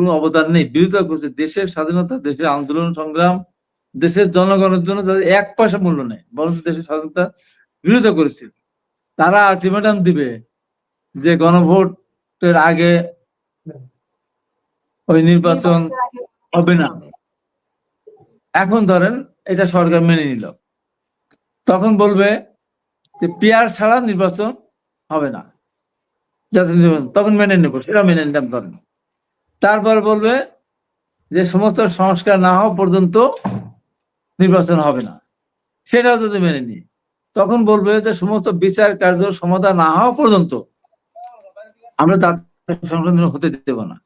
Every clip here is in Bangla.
কোনো অবদান নেই। বিরোধিতা করছে দেশের স্বাধীনতা, দেশের আন্দোলন, সংগ্রাম, দেশের জনগণের জন্য তাদের এক পয়সা মূল্য নেই বরং দেশের স্বাধীনতা বিরোধিতা করেছে। তারা আলটিমেটাম দিবে যে গণভোটের আগে ওই নির্বাচন হবে না। এখন ধরেন এটা সরকার মেনে নিল। তখন বলবে যে পিয়ার ছাড়া নির্বাচন হবে না। জাতীয় তখন মেনে নেব, সেটা মেনে নিলাম ধরেন। তারপর বলবে যে সমস্ত সংস্কার না হওয়া পর্যন্ত নির্বাচন হবে না। সেটাও যদি মেনে নিই। তখন বলবে যে সমস্ত বিচার কার্য সমাধান না হওয়া পর্যন্ত আমরা তার সংশোধন হতে দেব না।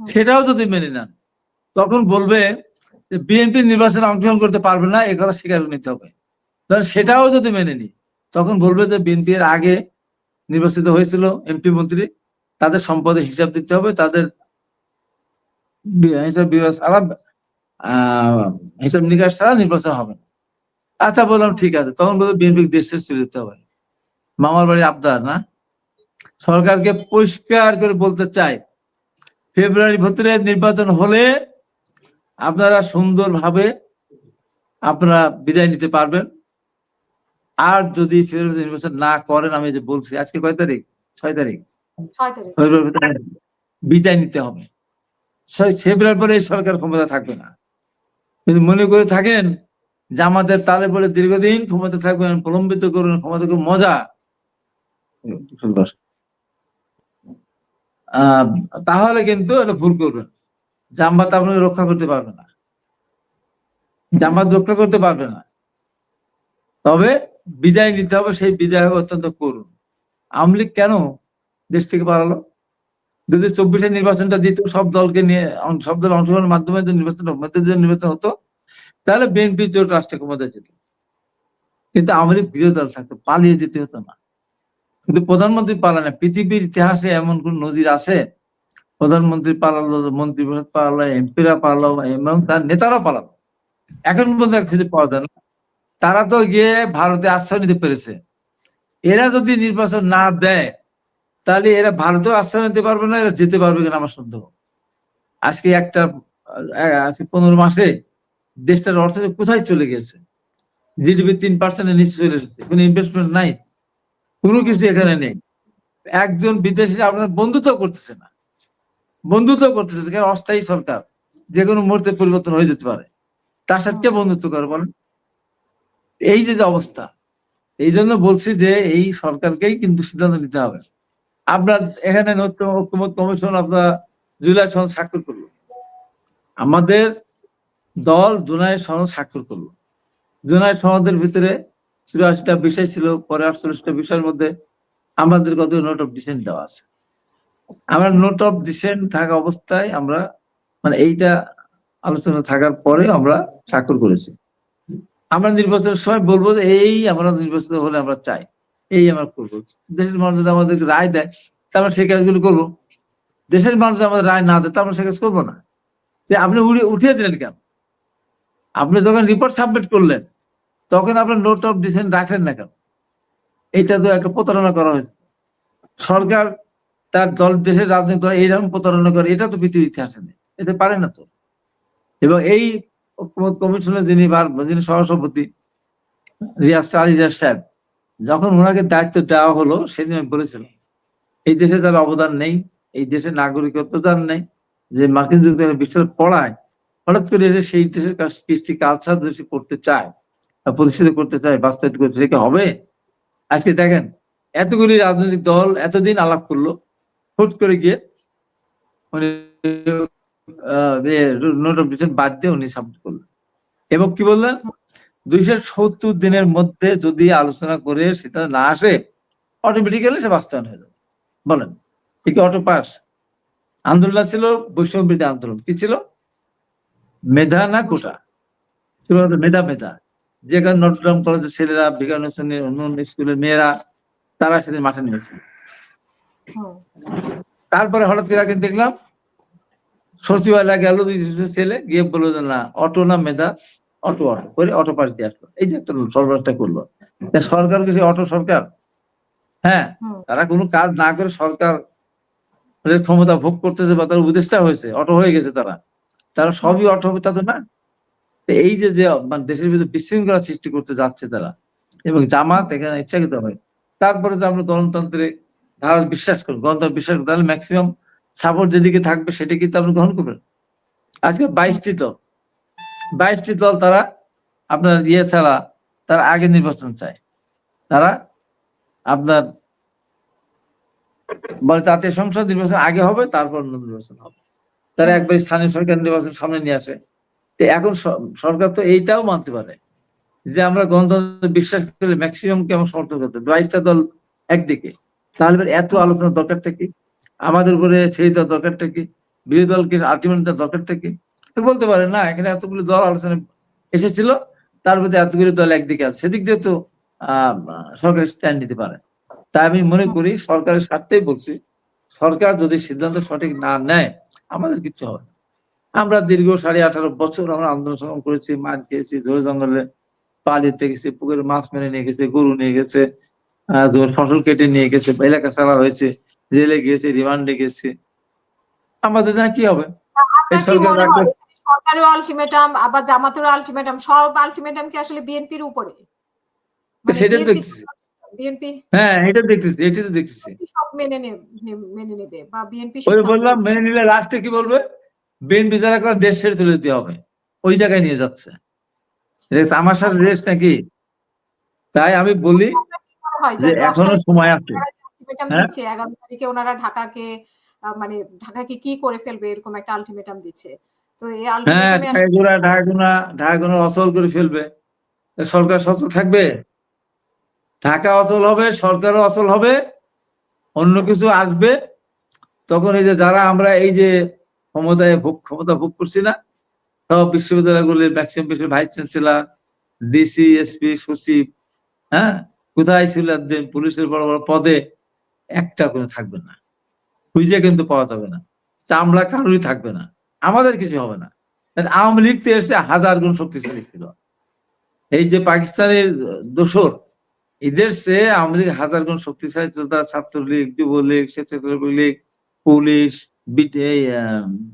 সেটাও যদি মেনে নেন তখন বলবে যে বিএনপি নির্বাচনে অংশগ্রহণ করতে পারবে না এ কথা স্বীকার নিতে হবে। ধর সেটাও যদি মেনে নিই তখন বলবে যে বিএনপি এর আগে নির্বাচিত হয়েছিল এমপি মন্ত্রী তাদের সম্পদের হিসাব দিতে হবে তাদের হিসাব বিভাগ ছাড়া হিসাব নিকাশ ছাড়া নির্বাচন হবে না। আচ্ছা বললাম ঠিক আছে। তখন বলবে বিএনপি দেশের ছেড়ে দিতে হবে। মামার বাড়ি আবদার না? সরকারকে পরিষ্কার করে বলতে চাই ফেব্রুয়ারি ভিতরে নির্বাচন হলে আপনারা সুন্দরভাবে আপনারা বিদায় নিতে পারবেন। আর যদি ফেব্রুয়ারি নির্বাচন না করেন আমি যে বলছি আজকে কয় তারিখ? ছয় তারিখ? ছয় তারিখ। ফেব্রুয়ারি ভিতরে বিদায় নিতে হবে। ফেব্রুয়ারি পরে এই সরকার ক্ষমতা থাকবে না। যদি মনে করে থাকেন, জামাতের তালে বলে দীর্ঘদিন ক্ষমতা থাকবেন প্রলম্বিত করবেন ক্ষমতা করবেন মজা। তাহলে কিন্তু এটা ভুল করবেন। জামাত আপনাকে রক্ষা করতে পারবে না। জামাত রক্ষা করতে পারবে না। তবে বিদায় নিতে হবে, সেই বিদায় হবে অত্যন্ত করুন। আওয়ামী কেন দেশ থেকে পালালো? যদি চব্বিশে নির্বাচনটা দিত সব দলকে নিয়ে সব দল অংশগ্রহণের মাধ্যমে যদি নির্বাচন যদি নির্বাচন হতো, তাহলে বিএনপি জোট রাষ্ট্র ক্ষমতায় যেত কিন্তু আমাদের বিরোধী দল থাকতো, পালিয়ে যেতে হতো না। কিন্তু প্রধানমন্ত্রী পালায় না পৃথিবীর ইতিহাসে এমন কোন নজির আছে? প্রধানমন্ত্রী পালালো, মন্ত্রী পালালো, এমপিরা পালালো, এবং তার নেতারা পালালো। এখন পর্যন্ত খুঁজে পাওয়া যায় না। তারা তো গিয়ে ভারতে আশ্রয় নিতে পেরেছে। এরা যদি নির্বাচন না দেয় তাহলে এরা ভারতেও আশ্রয় নিতে পারবে না, এরা যেতে পারবে কিনা আমার সন্দেহ। আজকে একটা পনেরো মাসে দেশটার অর্থনীতি কোথায় চলে গেছে? জিডিপি তিন পার্সেন্টের নিচে চলে এসেছে, কোনো ইনভেস্টমেন্ট নাই, কোনো কিছু এখানে নেই। একজন বিদেশি আপনার বন্ধুত্ব করতেছে না। বন্ধুত্ব করতেছে কারণ অস্থায়ী সরকার, যে কোনো মুহূর্তে পরিবর্তন হয়ে যেতে পারে। তার সাথে কে বন্ধুত্ব করে বলেন? এই যে অবস্থা, এই জন্য বলছি যে এই সরকারকেই কিন্তু সিদ্ধান্ত নিতে হবে। আপনার এখানে ঐক্যমত কমিশন আপনার জুলাই সনদ স্বাক্ষর করল। আমাদের দল জুলাই সনদ স্বাক্ষর করল। জুলাই সনদের ভিতরে চুরাশিটা বিষয় ছিল, পরে আটচল্লিশটা বিষয়ের মধ্যে আমাদের কত নোট অফ ডিসেন্ট দেওয়া আছে। আমরা নোট অফ ডিসেন্ট থাকা অবস্থায় আমরা মানে এইটা আলোচনা থাকার পরে আমরা স্বাক্ষর করেছি। আমরা নির্বাচনের সময় বলব যে এই আমরা নির্বাচিত হলে আমরা চাই। এই আমরা করব। দেশের মানুষ যদি আমাদেরকে রায় দেয়, তা আমরা সেই কাজগুলো করব। দেশের মানুষ আমাদের রায় না দেয়, তা আমরা সে কাজ করব না। যে আপনি উড়িয়ে উঠিয়ে দিলেন কেন? আপনি যখন রিপোর্ট সাবমিট করলেন, তখন আপনার নোট অফ ডিসেন্ট রাখলেন না কেন? এটা তো একটা প্রতারণা করা হয়েছে। সরকার তার দল, দেশের রাজনৈতিক দল এইরকম প্রতারণা করে, এটা তো পৃথিবীর ইতিহাসে নেই। এটা পারে না তো। এবং এই কমিশনের যিনি যিনি সহসভাপতি, রিয়াজ আলী রিয়াজ সাহেব যখন ওনাকে দায়িত্ব দেওয়া হলো, সেদিন আমি বলেছিলাম, এই দেশে যার অবদান নেই, এই দেশের নাগরিকত্ব যার নেই, যে মার্কিন যুক্তরাষ্ট্রের বিষয় পড়ায়, হঠাৎ করে এসে সেই দেশের কৃষ্টি কালচার যদি করতে চায় প্রতিষ্ঠিত করতে চায়, বাস্তবায়িত করতে সেটা হবে? আজকে দেখেন, এতগুলি রাজনৈতিক দল এতদিন আলাপ করল, হুট করে গিয়ে উনি বাদ দিয়ে উনি সাবমিট করলেন। এবং কি বললেন? দুইশো সত্তর দিনের মধ্যে যদি আলোচনা করে সেটা না আসে অটোমেটিক্যালি সে বাস্তবায়ন হয়ে যাবে। বলেন ঠিক অটো পাস আন্দোলন ছিল বৈষম্য বিরোধী আন্দোলন। কি ছিল? মেধা না কোটা? ছিল মেধা মেধা। যেখানে নটরডাম কলেজের ছেলেরা বিজ্ঞান শ্রেণির অন্য অন্য স্কুলের মেয়েরা তারা সেদিন মাঠে নেমেছিল। হুম, তারপরে হঠাৎ করে একদিন দেখলাম সচিবালয় গেল দুই ছেলে গিয়ে বলল না অটো না মেধা। অটো অটো করে অটো পাস দিয়ে আসলো। এই যে একটা সরবরাহটা করল। সরকার কিছু অটো সরকার? হ্যাঁ তারা কোনো কাজ না করে সরকার ক্ষমতা ভোগ করতেছে বা তার উপদেষ্টা হয়েছে অটো হয়ে গেছে তারা। তারা সবই অটো হবে তা তো না? এই যে যে মানে দেশের ভিতরে বিশৃঙ্খলা সৃষ্টি করতে যাচ্ছে তারা এবং জামাত এখানে ইচ্ছাকৃত হয়। তারপরে তো আমরা গণতন্ত্রে ভারত বিশ্বাস করি গণতন্ত্র বিশ্বাস করি তাহলে ম্যাক্সিমাম সাপোর্ট যেদিকে থাকবে সেটা কিন্তু আপনি গ্রহণ করবেন। আজকে বাইশটি দল বাইশটি দল তারা আপনার ইয়ে ছাড়া তারা আগে নির্বাচন চায়। তারা আপনার বলে জাতীয় সংসদ নির্বাচন আগে হবে, তারপর নির্বাচন হবে। তারা একবার স্থানীয় সরকার নির্বাচন সামনে নিয়ে আসে। তো এখন সরকার তো এইটাও মানতে পারে যে আমরা গণতন্ত্র বিশ্বাস করলে ম্যাক্সিমাম কে আমরা সমর্থন করতে বাইশটা দল একদিকে। তাহলে এত আলোচনার দরকারটা কি? আমাদের উপরে ছেড়ে দেওয়ার দরকারটা কি? বিরোধী দলকে দেওয়ার দরকারটা কি? বলতে পারে না এখানে এতগুলো দল আলোচনা এসেছিল তার মধ্যে এতগুলো দল একদিকে আছে। সেদিক দিয়ে তো সরকার স্ট্যান্ড নিতে পারে। তাই আমি মনে করি সরকারের স্বার্থেই বলছি সরকার যদি সিদ্ধান্ত সঠিক না নেয় আমাদের কিচ্ছু হবে আমরা দীর্ঘ সাড়ে আঠারো বছর আমরা আন্দোলন সংগ্রাম করেছি মার খেয়েছি ধরে জঙ্গলে পালিতে গেছি পুকুরে মাছ মেরে নিয়ে গেছে গরু নিয়ে গেছে ফসল কেটে নিয়ে গেছে এলাকা ছাড়া হয়েছে জেলে গিয়েছে রিমান্ডে গেছে। আমাদের না কি হবে? সরকার সরকারের আলটিমেটাম আবার জামাতের আলটিমেটাম সব আলটিমেটাম কি আসলে বিএনপির উপরে? সেটা দেখছি। বিএনপি হ্যাঁ এটা দেখতেছি এটা তো দেখতেছি। সব মেনে নে- নে- মেনে নেবে বা বিএনপি ওই বললাম মেনে নিলে লাস্টে কি বলবে? বিএনপি যারা করে দেশ ছেড়ে চলে যেতে হবে। ওই জায়গায় নিয়ে যাচ্ছে। এটা তামাশার রেস নাকি? তাই আমি বলি যে এখনও সময় আছে। হ্যাঁ? এগারো তারিখে ওনারা ঢাকাকে মানে ঢাকাকে কি করে ফেলবে এরকম একটা আলটিমেটাম দিচ্ছে। তো এই হ্যাঁ আলটিমেটামে ঢাকাগুড়া ঢাকাগুনা ঢাকাগুনা অচল করে ফেলবে। সরকার সচল থাকবে? ঢাকা অচল হবে সরকারও অচল হবে অন্য কিছু আসবে। তখন এই যে যারা আমরা এই যে ক্ষমতায় ভোগ ক্ষমতা ভোগ করছি না সব বিশ্ববিদ্যালয়গুলির ম্যাক্সিমাম বিশ্বের ভাইস চ্যান্সেলর ডিসি এসপি সচিব হ্যাঁ? কোথায় ছিল একদিন পুলিশের বড় বড় পদে? একটা কোনো থাকবে না। খুঁজে কিন্তু পাওয়া যাবে না। চামড়া কারোরই থাকবে না। আমাদের কিছু হবে না। আওয়ামী লীগ তো এসে হাজার গুণ শক্তিশালী ছিল। এই যে পাকিস্তানের দোসর, এদের সে আওয়ামী লীগ হাজার গুণ শক্তিশালী ছিল। তারা ছাত্রলীগ, যুবলীগ স্বেচ্ছাসেবক লীগ পুলিশ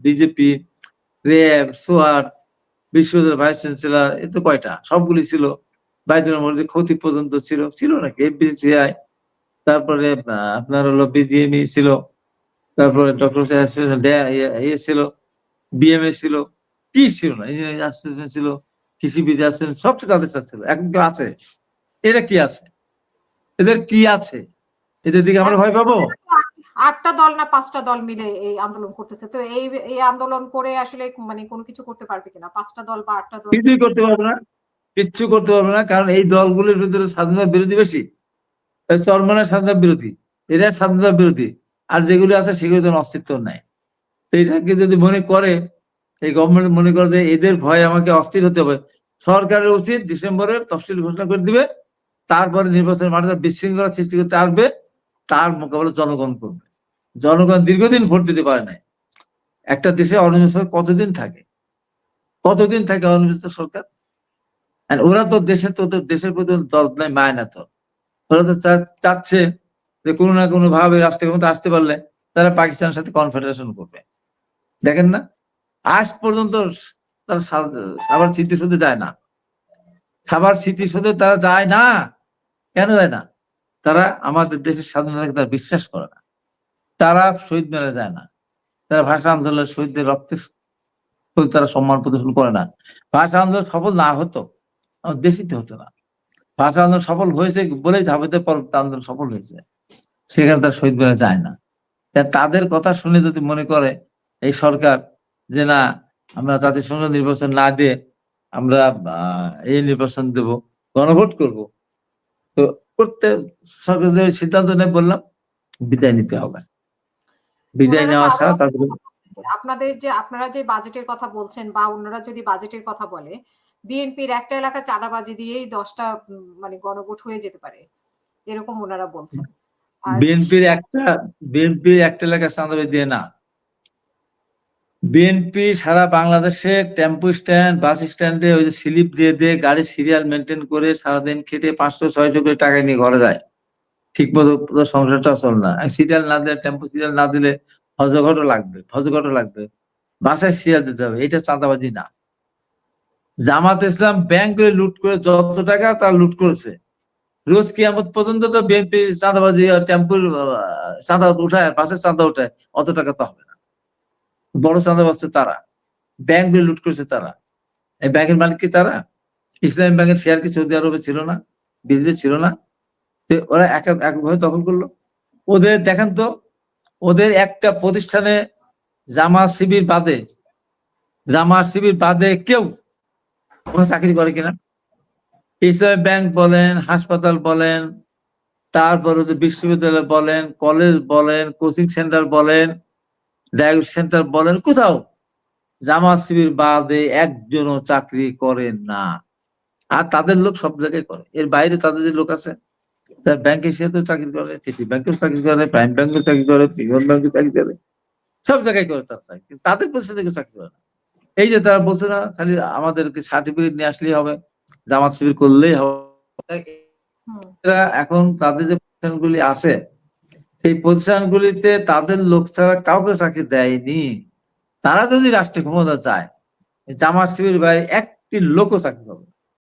বিজেপি, র্যাব সোয়ার বিশ্ববিদ্যালয়ের ভাইস চ্যান্সেলার, এ তো কয়টা? সবগুলি ছিল। বাইদুলের মধ্যে ক্ষতি পর্যন্ত ছিল। ছিল নাকি? এফবিসিআই, তারপরে আপনার হলো বিজিএমই ছিল। তারপরে ডক্টর ইয়ে ছিল। বিএমএ ছিল কি ছিল না ইঞ্জিনিয়ারিং অ্যাসিস্ট্যান্ট ছিল কৃষিবিদ আছেন সব তাদের সাথে ছিল এখন তো আছে? এরা কি আছে? এদের কি আছে? এদের দিকে আমরা ভয় পাবো? আটটা দল না পাঁচটা দল মিলে এই আন্দোলন করতেছে তো এই এই আন্দোলন করে আসলে মানে কোনো কিছু করতে পারবে কিনা? পাঁচটা দল বা আটটা দল কিছুই করতে পারবে না কিচ্ছু করতে পারবে না কারণ এই দলগুলির ভিতরে স্বাধীনতা বিরোধী বেশি। চরমনের স্বাধীনতা বিরোধী এরা স্বাধীনতা বিরোধী আর যেগুলি আছে সেগুলি তো অস্তিত্ব নাই। তো এটাকে যদি মনে করে, এই গভর্নমেন্ট মনে করে যে এদের ভয়ে আমাকে অস্থির হতে হবে, সরকারের উচিত ডিসেম্বরের তফসিল ঘোষণা করে দিবে, তারপরে নির্বাচনের মাঠে বিশৃঙ্খলা সৃষ্টি করতে আসবে, তার মোকাবেলা জনগণ করবে। জনগণ দীর্ঘদিন ভোট দিতে পারে নাই। একটা দেশে অনির্বাচিত সরকার কতদিন থাকে? কতদিন থাকে অনির্বাচিত সরকার? ওরা তো দেশের তো দেশের প্রতি দল নাই, মায় না তো। ওরা তো চাচ্ছে যে কোনো না কোনো ভাবে রাষ্ট্রীয় ক্ষমতা আসতে পারলে তারা পাকিস্তানের সাথে কনফেডারেশন করবে। দেখেন না? আজ পর্যন্ত তারা সা- আবার স্মৃতিসৌধে যায় না। খাবার স্মৃতিসৌধে তারা যায় না। কেন যায় না? তারা আমাদের দেশের স্বাধীনতাকে তারা বিশ্বাস করে না। তারা শহীদ মেলে যায় না। তারা ভাষা আন্দোলনের শহীদদের প্রতি তারা সম্মান প্রদর্শন করে না। ভাষা আন্দোলন সফল না হতো, আমার দেশিতে হতো না। ভাষা আন্দোলন সফল হয়েছে বলেই ধাবিতে পরবর্তী আন্দোলন সফল হয়েছে। সেখানে তার শহীদ বেলা যায় না। তাদের কথা শুনে যদি মনে করে এই সরকার যে না আমরা তাদের সংসদ নির্বাচন না দিয়ে আমরা এই নির্বাচন দেব গণভোট করব। তো করতে সরকার সিদ্ধান্ত নেয় বললাম বিদায় নিতে হবে। বিদায় নেওয়া ছাড়া তাদের আপনাদের যে আপনারা যে বাজেটের কথা বলছেন বা অন্যরা যদি বাজেটের কথা বলে বিএনপির একটা এলাকা চাঁদাবাজি দিয়েই দশটা মানে গণভোট হয়ে যেতে পারে এরকম ওনারা বলছেন। বিএনপির একটা বিএনপির একটা এলাকা চাঁদাবাজি দিয়ে না বিএনপি সারা বাংলাদেশে টেম্পো স্ট্যান্ড, বাস স্ট্যান্ডে ওই যে স্লিপ দিয়ে দিয়ে গাড়ি সিরিয়াল মেনটেন করে সারাদিন খেটে পাঁচশো, ছয়শো করে টাকা নিয়ে ঘরে যায়। ঠিক মতো সংসারটা চল না। সিরিয়াল না দিলে, টেম্পো সিরিয়াল না দিলে হজঘটও লাগবে হজঘটও লাগবে। বাসায় সিরিয়াল দিতে হবে, এটা চাঁদাবাজি না। জামাত ইসলাম ব্যাংক লুট করে যত টাকা তার লুট করেছে। রোজ কিয়ামত পর্যন্ত তো বিএনপি চাঁদাবাজি টেম্পুর চাঁদা উঠায়, বাসের চাঁদা উঠায়, অত টাকা তো হবে বড় চাঁদা বাজছে তারা। ব্যাংক করে লুট করেছে তারা। এই ব্যাংকের মালিক কি তারা? ইসলামী ব্যাংকের শেয়ার কি সৌদি আরবে ছিল না? বিদেশে ছিল না? ওরা এক একভাবে দখল করল। ওদের দেখেন তো, ওদের একটা প্রতিষ্ঠানে জামা শিবির বাদে, জামা শিবির বাদে কেউ চাকরি করে কিনা। ইসলামী ব্যাংক বলেন, হাসপাতাল বলেন, তারপরে বিশ্ববিদ্যালয় বলেন কলেজ বলেন কোচিং সেন্টার বলেন ডায়াগনোস সেন্টার বলেন কোথাও। জামাত শিবির বাদে একজনও চাকরি করে না। আর তাদের লোক সব জায়গায় করে। এর বাইরে তাদের যে লোক আছে তার ব্যাংকে সে তো চাকরি করে সিটি ব্যাংকেও চাকরি করে প্রাইম ব্যাংকেও চাকরি করে পিভন ব্যাংকে চাকরি করে। সব জায়গায় করে তার চাকরি। কিন্তু তাদের পরিস্থিতি চাকরি করে না। এই যে তারা বলছে না খালি আমাদেরকে সার্টিফিকেট নিয়ে আসলেই হবে জামাত শিবির করলেই হবে। এখন তাদের যে প্রতিষ্ঠানগুলি আছে সেই প্রতিষ্ঠানগুলিতে তাদের লোক ছাড়া কাউকে চাকরি দেয়নি তারা যদি রাষ্ট্রীয় ক্ষমতা চায়, জামাত শিবির ভাই একটি লোকও চাকরি পাবে।